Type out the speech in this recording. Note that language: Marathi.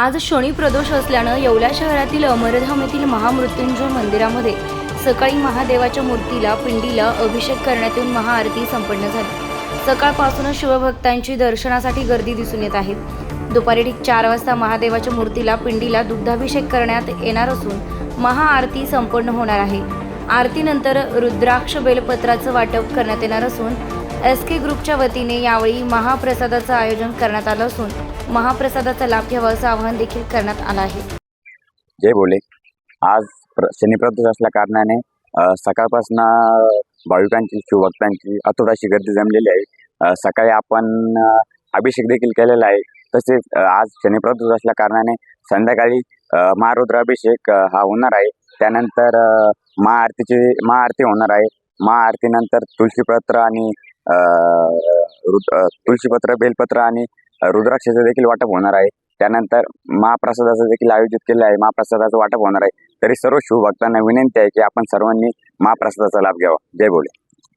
आज शनी प्रदोष असल्यानं येवला शहरातील अमरधाम येथील महामृत्युंजय मंदिरामध्ये सकाळी महादेवाच्या मूर्तीला पिंडीला अभिषेक करण्यात येऊन महाआरती संपन्न झाली. सकाळपासूनच शिवभक्तांची दर्शनासाठी गर्दी दिसून येत आहे. दुपारी ठीक चार वाजता महादेवाच्या मूर्तीला पिंडीला दुग्धाभिषेक करण्यात येणार असून महाआरती संपन्न होणार आहे. आरतीनंतर रुद्राक्ष बेलपत्राचं वाटप करण्यात येणार असून एस के ग्रुपच्या वतीने यावेळी महाप्रसादाचं आयोजन करण्यात आलं असून महाप्रसादाचा लाभ घ्यावा असं आवाहन देखील करण्यात आलं आहे. जय बोले. आज शनिप्रदोष असल्या कारणाने सकाळपासून भाविकांची किंवा भक्तांची अतोडाशी गर्दी जमलेली आहे. सकाळी आपण अभिषेक देखील केलेला आहे. तसेच आज शनिप्रदोष असल्या कारणाने संध्याकाळी अ, महारुद्राभिषेक हा होणार आहे. त्यानंतर महाआरतीची महाआरती होणार आहे. महाआरतीनंतर तुळशीपत्र आणि तुळशीपत्र बेलपत्र आणि रुद्राक्षाचं देखील वाटप होणार आहे. त्यानंतर महाप्रसादाचं देखील आयोजित केलं आहे. महाप्रसादाचं वाटप होणार आहे. तरी सर्व शिवभक्तांना विनंती आहे की आपण सर्वांनी महाप्रसादाचा लाभ घ्यावा. जय बोले.